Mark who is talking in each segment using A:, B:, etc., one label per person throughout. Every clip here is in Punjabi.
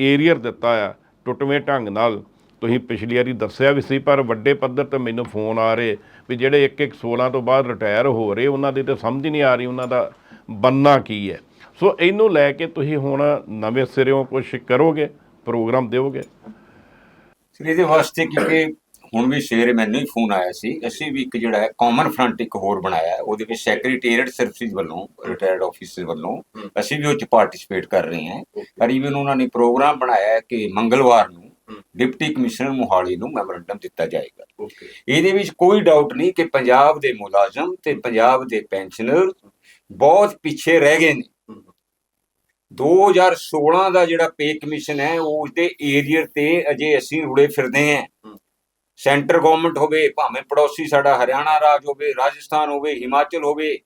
A: ਏਰੀਅਰ ਦਿੱਤਾ ਆ ਟੁੱਟਵੇਂ ਢੰਗ ਨਾਲ। ਤੁਸੀਂ ਪਿਛਲੀ ਵਾਰੀ ਦੱਸਿਆ ਵੀ ਸੀ, ਪਰ ਵੱਡੇ ਪੱਧਰ ਤੇ ਮੈਨੂੰ ਫੋਨ ਆ ਰਹੇ ਵੀ ਜਿਹੜੇ ਇੱਕ ਇੱਕ 16 ਤੋਂ ਬਾਅਦ ਰਿਟਾਇਰ ਹੋ ਰਹੇ, ਉਹਨਾਂ ਦੀ ਤਾਂ ਸਮਝ ਹੀ ਨਹੀਂ ਆ ਰਹੀ, ਉਹਨਾਂ ਦਾ ਬੰਨਾ ਕੀ ਹੈ। ਸੋ ਇਹਨੂੰ ਲੈ ਕੇ ਤੁਸੀਂ ਹੁਣ ਨਵੇਂ ਸਿਰਿਓਂ ਕੁਝ ਕਰੋਗੇ, ਪ੍ਰੋਗਰਾਮ ਦਿਓਗੇ?
B: ਸਰ ਇਹਦੇ ਵਾਸਤੇ ਕਿਉਂਕਿ ਹੁਣ ਵੀ ਸਵੇਰੇ ਮੈਨੂੰ ਹੀ ਫੋਨ ਆਇਆ ਸੀ ਅਸੀਂ ਵੀ ਇੱਕ ਜਿਹੜਾ ਹੈ ਕਾਮਨ ਫਰੰਟ ਇੱਕ ਹੋਰ ਬਣਾਇਆ ਹੈ ਉਹਦੇ ਵਿੱਚ ਸੈਕਟਰੀਏਟ ਸਰਵਿਸਿਜ਼ ਵੱਲੋਂ ਰਿਟਾਇਰਡ ਆਫੀਸਰ ਵੱਲੋਂ ਅਸੀਂ ਵੀ ਉਹ ਚ ਪਾਰਟਿਸਿਪੇਟ ਕਰ ਰਹੇ ਹਾਂ। ਪਰ ਇਵਨ ਉਹਨਾਂ ਨੇ ਪ੍ਰੋਗਰਾਮ ਬਣਾਇਆ ਹੈ ਕਿ ਮੰਗਲਵਾਰ ਨੂੰ ਡਿਪਟੀ ਕਮਿਸ਼ਨਰ ਮੋਹਾਲੀ ਨੂੰ ਮੈਮੋਰੰਡਮ ਦਿੱਤਾ ਜਾਏਗਾ। ਇਹਦੇ ਵਿੱਚ ਕੋਈ ਡਾਊਟ ਨਹੀਂ ਕਿ ਪੰਜਾਬ ਦੇ ਮੁਲਾਜ਼ਮ ਤੇ ਪੰਜਾਬ ਦੇ ਪੈਨਸ਼ਨਰ ਬਹੁਤ ਪਿੱਛੇ ਰਹਿ ਗਏ ਨੇ। 2016 ਦਾ ਜਿਹੜਾ ਪੇ ਕਮਿਸ਼ਨ ਹੈ ਉਹ ਉਸਦੇ ਏਰੀਅਰ ਤੇ ਅਜੇ ਅਸੀਂ ਰੁੜੇ ਫਿਰਦੇ ਹਾਂ। ਸੈਂਟਰ ਗਵਰਨਮੈਂਟ ਹੋਵੇ ਭਾਵੇਂ ਪੜੋਸੀ ਸਾਡਾ ਹਰਿਆਣਾ ਰਾਜ ਹੋਵੇ ਰਾਜਸਥਾਨ ਹੋਵੇ ਹਿਮਾਚਲ ਹੋਵੇ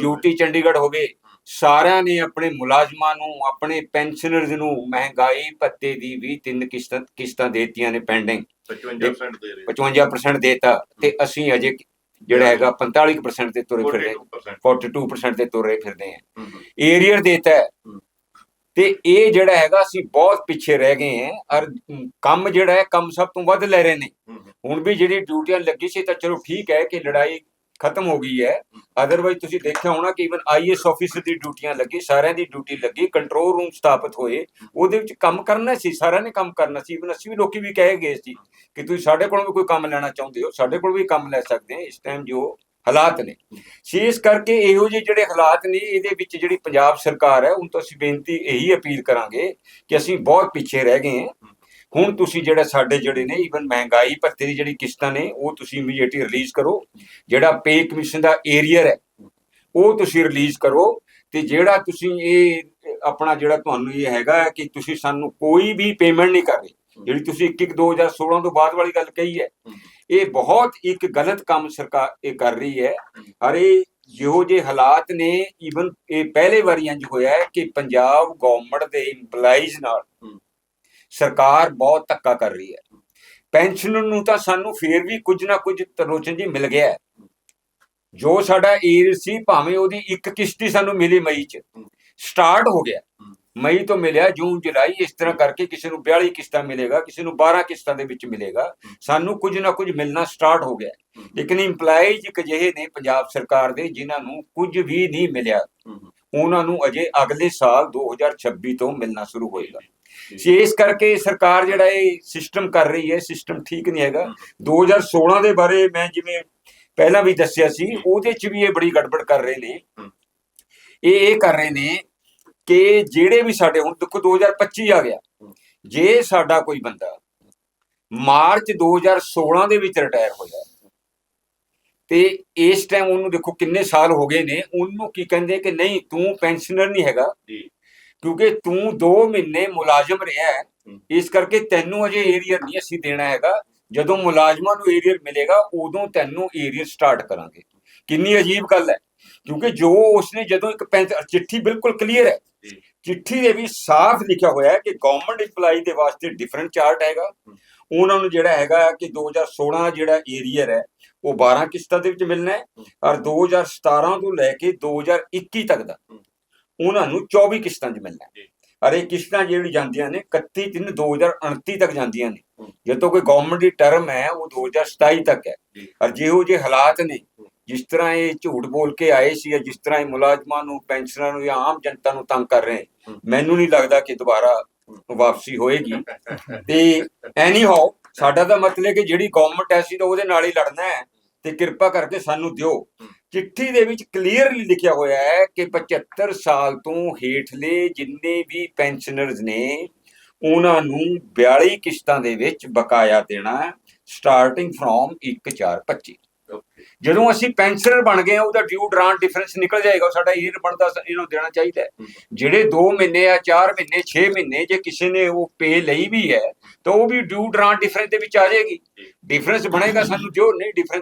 B: ਯੂਟੀ ਚੰਡੀਗੜ੍ਹ ਹੋਵੇ। ਸਾਰਿਆਂ ਨੇ ਆਪਣੇ ਮੁਲਾਜ਼ਮਾਂ ਨੂੰ ਆਪਣੇ ਪੈਨਸ਼ਨਰਜ਼ ਨੂੰ ਮਹਿੰਗਾਈ ਭੱਤੇ ਦੀ ਵੀ ਤਿੰਨ ਕਿਸ਼ਤਾਂ ਕਿਸ਼ਤਾਂ ਦੇਤੀਆਂ ਨੇ ਪੈਂਡਿੰਗ
A: 55% ਦੇ
B: 55% ਦੇਤਾ ਤੇ ਅਸੀਂ ਅਜੇ ਜਿਹੜਾ ਹੈਗਾ 45% ਤੇ ਤੁਰੇ ਫਿਰਦੇ ਹਾਂ। 42% ਤੇ ਤੁਰੇ ਫਿਰਦੇ ਹਾਂ। ਏਰੀਅਰ ਦੇਤਾ ਤੇ ਇਹ ਜਿਹੜਾ ਹੈਗਾ ਅਸੀਂ ਬਹੁਤ ਪਿੱਛੇ ਰਹਿ ਗਏ ਹਾਂ। ਔਰ ਕੰਮ ਜਿਹੜਾ ਹੈ ਕੰਮ ਸਭ ਤੋਂ ਵੱਧ ਲੈ ਰਹੇ ਨੇ। ਹੁਣ ਵੀ ਜਿਹੜੀ ਡਿਊਟੀਆਂ ਲੱਗੀ ਸੀ ਤਾਂ ਚਲੋ ਠੀਕ ਹੈ ਕਿ ਲੜਾਈ ਖਤਮ ਹੋ ਗਈ ਹੈ। ਅਦਰਵਾਈਜ਼ ਤੁਸੀਂ ਦੇਖਿਆ ਹੋਣਾ ਕਿ ਇਵਨ ਆਈਐਸ ਆਫੀਸਰ ਦੀ ਡਿਊਟੀਆਂ ਲੱਗੀ ਸਾਰਿਆਂ ਦੀ ਡਿਊਟੀ ਲੱਗੀ ਕੰਟਰੋਲ ਰੂਮ ਸਥਾਪਿਤ ਹੋਏ। ਉਹਦੇ ਵਿੱਚ ਕੰਮ ਕਰਨਾ ਸੀ ਸਾਰਿਆਂ ਨੇ ਕੰਮ ਕਰਨਾ ਸੀ। ਇਵਨ ਅਸੀਂ ਵੀ ਲੋਕੀ ਵੀ ਕਹੇ ਗਏ ਸੀ ਕਿ ਤੁਸੀਂ ਸਾਡੇ ਕੋਲੋਂ ਵੀ ਕੋਈ ਕੰਮ ਲੈਣਾ ਚਾਹੁੰਦੇ ਹੋ ਸਾਡੇ ਕੋਲ ਵੀ ਕੰਮ ਲੈ ਸਕਦੇ ਹੋ। ਇਸ ਟਾਈਮ ਜੋ ਹਾਲਾਤ ਨੇ। ਸੀ ਇਸ ਕਰਕੇ ਇਹੋ ਜਿਹੇ ਜਿਹੜੇ ਹਾਲਾਤ ਨੇ, ਇਹਦੇ ਵਿੱਚ ਜਿਹੜੀ ਪੰਜਾਬ ਸਰਕਾਰ ਹੈ ਹੁਣ ਤੋਂ ਅਸੀਂ ਬੇਨਤੀ ਇਹੀ ਅਪੀਲ ਕਰਾਂਗੇ ਕਿ ਅਸੀਂ ਬਹੁਤ ਪਿੱਛੇ ਰਹਿ ਗਏ ਹਾਂ। ਹੁਣ ਤੁਸੀਂ ਜਿਹੜਾ ਸਾਡੇ ਜਿਹੜੇ ਨੇ ਈਵਨ ਮਹਿੰਗਾਈ ਭੱਤੇ ਦੀ ਜਿਹੜੀ ਕਿਸ਼ਤਾਂ ਨੇ, ਉਹ ਤੁਸੀਂ ਇਮੀਡੀਏਟਲੀ ਰਿਲੀਜ਼ ਕਰੋ। ਜਿਹੜਾ ਪੇ ਕਮਿਸ਼ਨ ਦਾ ਏਰੀਅਰ ਹੈ, ਉਹ ਤੁਸੀਂ ਰਿਲੀਜ਼ ਕਰੋ ਤੇ ਜਿਹੜਾ ਤੁਸੀਂ ਇਹ ਆਪਣਾ ਜਿਹੜਾ ਤੁਹਾਨੂੰ ਇਹ ਹੈਗਾ ਕਿ ਤੁਸੀਂ ਸਾਨੂੰ ਕੋਈ ਵੀ ਪੇਮੈਂਟ ਨਹੀਂ ਕਰ ਰਹੇ। ਜਿਹੜੀ ਤੁਸੀਂ 1 2016 ਤੋਂ ਬਾਅਦ ਵਾਲੀ ਗੱਲ ਕਹੀ ਹੈ। ਇਹ ਬਹੁਤ ਇੱਕ ਗਲਤ ਕੰਮ ਸਰਕਾਰ ਇਹ ਕਰ ਰਹੀ ਹੈ। ਅਰੇ ਜਿਹੋ ਜਿਹੇ ਹਾਲਾਤ ਨੇ ਇਵਨ ਇਹ ਪਹਿਲੇ ਵਾਰੀ ਇੰਜ ਹੋਇਆ ਹੈ ਕਿ ਪੰਜਾਬ ਗਵਰਨਮੈਂਟ ਦੇ EMPLOYEES ਨਾਲ ਸਰਕਾਰ ਬਹੁਤ ਧੱਕਾ ਕਰ ਰਹੀ ਹੈ। ਪੈਨਸ਼ਨ ਨੂੰ ਤਾਂ ਸਾਨੂੰ ਫੇਰ ਵੀ ਕੁਝ ਨਾ ਕੁਝ ਤਰੋਚਨ ਜੀ ਮਿਲ ਗਿਆ ਹੈ। ਜੋ ਸਾਡਾ ਏਰ ਸੀ ਭਾਵੇਂ ਉਹਦੀ ਇੱਕ ਕਿਸ਼ਤੀ ਸਾਨੂੰ ਮਿਲੀ ਮਈ ਚ। ਸਟਾਰਟ ਹੋ ਗਿਆ। ਮਈ ਤੋਂ ਮਿਲਿਆ ਜੂਨ ਜੁਲਾਈ ਇਸ ਤਰ੍ਹਾਂ ਕਰਕੇ ਕਿਸੇ ਨੂੰ 42 ਕਿਸ਼ਤਾਂ ਮਿਲੇਗਾ ਕਿਸੇ ਨੂੰ 12 ਕਿਸ਼ਤਾਂ ਦੇ ਵਿੱਚ ਮਿਲੇਗਾ ਸਾਨੂੰ ਕੁਝ ਨਾ ਕੁਝ ਮਿਲਣਾ ਸਟਾਰਟ ਹੋ ਗਿਆ। ਲੇਕਿਨ ਇੰਪਲਾਈਜ਼ ਇੱਕ ਜਿਹੇ ਨੇ ਪੰਜਾਬ ਸਰਕਾਰ ਦੇ ਜਿਨ੍ਹਾਂ ਨੂੰ ਕੁਝ ਵੀ ਨਹੀਂ ਮਿਲਿਆ। ਉਹਨਾਂ ਨੂੰ ਅਜੇ ਅਗਲੇ ਸਾਲ 2026 ਤੋਂ ਮਿਲਣਾ ਸ਼ੁਰੂ ਹੋਏਗਾ। ਸੋ ਇਸ ਕਰਕੇ ਸਰਕਾਰ ਜਿਹੜਾ ਇਹ ਸਿਸਟਮ ਕਰ ਰਹੀ ਹੈ ਸਿਸਟਮ ਠੀਕ ਨਹੀਂ ਹੈਗਾ। 2016 ਦੇ ਬਾਰੇ ਮੈਂ ਜਿਵੇਂ ਪਹਿਲਾਂ ਵੀ ਦੱਸਿਆ ਸੀ ਉਹਦੇ ਚ ਵੀ ਇਹ ਬੜੀ ਗੜਬੜ ਕਰ ਰਹੇ ਨੇ। ਇਹ ਇਹ ਕਰ ਰਹੇ ਨੇ ਕਿ ਜਿਹੜੇ ਵੀ ਸਾਡੇ ਹੁਣ ਦੇਖੋ 2025 ਆ ਗਿਆ। ਜੇ ਸਾਡਾ ਕੋਈ ਬੰਦਾ ਮਾਰਚ 2016 ਦੇ ਵਿੱਚ ਰਿਟਾਇਰ ਹੋਇਆ ਤੇ ਇਸ ਟਾਈਮ ਉਹਨੂੰ ਦੇਖੋ ਕਿੰਨੇ ਸਾਲ ਹੋ ਗਏ ਨੇ ਉਹਨੂੰ ਕੀ ਕਹਿੰਦੇ ਕਿ ਨਹੀਂ ਤੂੰ ਪੈਨਸ਼ਨਰ ਨਹੀਂ ਹੈਗਾ।
A: ਜੀ।
B: ਕਿਉਂਕਿ ਤੂੰ 2 ਮਹੀਨੇ ਮੁਲਾਜ਼ਮ ਰਿਹਾ ਹੈ। ਇਸ ਕਰਕੇ ਤੈਨੂੰ ਅਜੇ ਏਰੀਅਰ ਨਹੀਂ ਅਸੀਂ ਦੇਣਾ ਹੈਗਾ। ਜਦੋਂ ਮੁਲਾਜ਼ਮਾਂ ਨੂੰ ਏਰੀਅਰ ਮਿਲੇਗਾ ਉਦੋਂ ਤੈਨੂੰ ਏਰੀਅਰ ਸਟਾਰਟ ਕਰਾਂਗੇ। ਕਿੰਨੀ ਅਜੀਬ ਗੱਲ ਹੈ। ਕਿਉਂਕਿ ਜੋ ਉਸਨੇ ਜਦੋਂ ਇੱਕ ਚਿੱਠੀ ਬਿਲਕੁਲ ਕਲੀਅਰ ਹੈ
A: ਜੀ।
B: ਚਿੱਠੀ ਦੇ ਵੀ ਸਾਫ਼ ਲਿਖਿਆ ਹੋਇਆ ਹੈ ਕਿ ਗਵਰਨਮੈਂਟ EMPLOYE ਦੇ ਵਾਸਤੇ ਡਿਫਰੈਂਟ ਚਾਰਟ ਹੈਗਾ। ਉਹਨਾਂ ਨੂੰ ਜਿਹੜਾ ਹੈਗਾ ਕਿ 2016 ਜਿਹੜਾ ਏਰੀਅਰ ਹੈ ਉਹ 12 ਕਿਸ਼ਤਾਂ ਦੇ ਵਿੱਚ ਮਿਲਣਾ ਹੈ ਔਰ 2017 ਤੋਂ ਲੈ ਕੇ 2021 ਤੱਕ ਦਾ ਉਹਨਾਂ ਨੂੰ 24 ਕਿਸ਼ਤਾਂ 'ਚ ਮਿਲਣਾ ਹੈ। ਔਰ ਇਹ ਕਿਸ਼ਤਾਂ ਜਿਹੜੀ ਜਾਂਦੀਆਂ ਨੇ 31 3 2029 ਤੱਕ ਜਾਂਦੀਆਂ ਨੇ। ਜਦੋਂ ਕੋਈ ਗਵਰਨਮੈਂਟ ਦੀ ਟਰਮ ਹੈ ਉਹ 2027 ਤੱਕ ਹੈ।
A: ਜੀ।
B: ਔਰ ਜਿਹੋ ਜਿਹੇ ਹਾਲਾਤ ਨੇ ਜਿਸ ਤਰ੍ਹਾਂ ਇਹ ਝੂਠ ਬੋਲ ਕੇ ਆਏ ਸੀ ਜਾਂ ਜਿਸ ਤਰ੍ਹਾਂ ਇਹ ਮੁਲਾਜ਼ਮਾਂ ਨੂੰ ਪੈਨਸ਼ਨਰਾਂ ਨੂੰ ਜਾਂ ਆਮ ਜਨਤਾ ਨੂੰ ਤੰਗ ਕਰ ਰਹੇ। ਮੈਨੂੰ ਨਹੀਂ ਲੱਗਦਾ ਕਿ ਦੁਬਾਰਾ ਵਾਪਸੀ ਹੋਏਗੀ। ਤੇ ਐਨੀ ਹਾਓ ਸਾਡਾ ਤਾਂ ਮਤਲਬ ਕਿ ਜਿਹੜੀ ਗਵਰਨਮੈਂਟ ਐ ਸੀ ਤਾਂ ਉਹਦੇ ਨਾਲ ਹੀ ਲੜਨਾ ਹੈ ਤੇ ਕਿਰਪਾ ਕਰਕੇ ਸਾਨੂੰ ਦਿਓ। ਚਿੱਠੀ ਦੇ ਵਿੱਚ ਕਲੀਅਰਲੀ ਲਿਖਿਆ ਹੋਇਆ ਹੈ ਕਿ 75 ਸਾਲ ਤੋਂ ਹੇਠਲੇ ਜਿੰਨੇ ਵੀ ਪੈਨਸ਼ਨਰਜ਼ ਨੇ ਉਹਨਾਂ ਨੂੰ 42 ਕਿਸ਼ਤਾਂ ਦੇ ਵਿੱਚ ਬਕਾਇਆ ਦੇਣਾ ਸਟਾਰਟਿੰਗ ਫਰੋਮ 1425 ਜਦੋਂ ਅਸੀਂ ਪੈਨਸ਼ਨਰ ਬਣ ਗਏ ਉਹਦਾ ਡਿਊ ਡਰਾਂਟ ਡਿਫਰੈਂਸ ਨਿਕਲ ਜਾਏਗਾ ਉਹ ਸਾਡਾ ਈਅਰ ਬਣਦਾ ਇਹਨੂੰ ਦੇਣਾ ਚਾਹੀਦਾ ਹੈ। ਜਿਹੜੇ 2 ਮਹੀਨੇ ਆ 4 ਮਹੀਨੇ 6 ਮਹੀਨੇ ਜੇ ਕਿਸੇ ਨੇ ਉਹ ਪੇ ਲਈ ਵੀ ਹੈ ਤਾਂ ਉਹ ਵੀ ਡਿਊ ਡਰਾਂਟ ਡਿਫਰੈਂਸ ਦੇ ਵਿੱਚ ਆ ਜਾਏਗੀ। ਡਿਫਰੈਂਸ ਬਣੇਗਾ ਸਾਨੂੰ ਜੋ ਨਹੀਂ ਡਿਫਰੈਂਸ